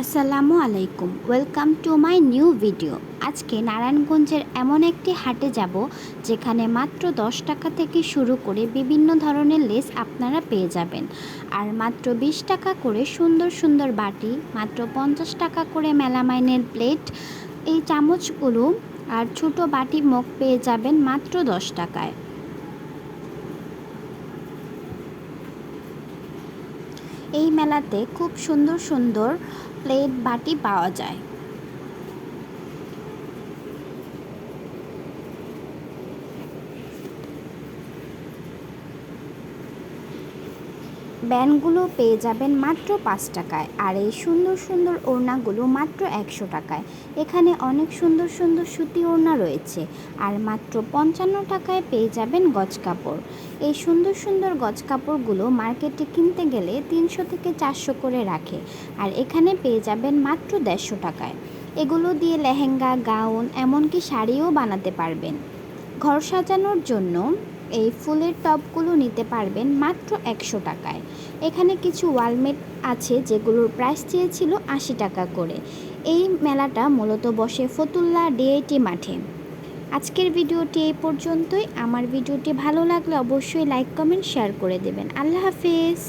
আসসালামু আলাইকুম। Welcome to my new video আজকে নারায়ণগঞ্জের এমন একটি হাটে যাব যেখানে মাত্র দশ টাকা থেকে শুরু করে বিভিন্ন ধরনের লেস আপনারা পেয়ে যাবেন। আর মাত্র বিশ টাকা করে সুন্দর সুন্দর বাটি, মাত্র পঞ্চাশ টাকা করে মেলামাইনের প্লেট, এই চামচগুলো আর ছোট বাটি মগ পেয়ে যাবেন মাত্র দশ টাকায়। এই মেলাতে খুব সুন্দর সুন্দর প্লেট বাটি পাওয়া যায়। ব্যানগুলো পেয়ে যাবেন মাত্র পাঁচ টাকায় আর এই সুন্দর সুন্দর ওড়নাগুলো মাত্র একশো টাকায়। এখানে অনেক সুন্দর সুন্দর সুতি ওড়না রয়েছে আর মাত্র পঞ্চান্ন টাকায় পেয়ে যাবেন গজ কাপড়। এই সুন্দর সুন্দর গজ কাপড়গুলো মার্কেটে কিনতে গেলে তিনশো থেকে চারশো করে রাখে আর এখানে পেয়ে যাবেন মাত্র দেড়শো টাকায়। এগুলো দিয়ে লেহেঙ্গা, গাউন, এমনকি শাড়িও বানাতে পারবেন। ঘর সাজানোর জন্য এই ফুলের টবগুলো নিতে পারবেন মাত্র একশো টাকায়। এখানে কিছু ওয়ালমেট আছে যেগুলোর প্রাইস চেয়েছিল আশি টাকা করে। এই মেলাটা মূলত বসে ফতুল্লা ডিআইটি মাঠে। আজকের ভিডিওটি এই পর্যন্তই। আমার ভিডিওটি ভালো লাগলে অবশ্যই লাইক কমেন্ট শেয়ার করে দেবেন। আল্লাহ হাফেজ।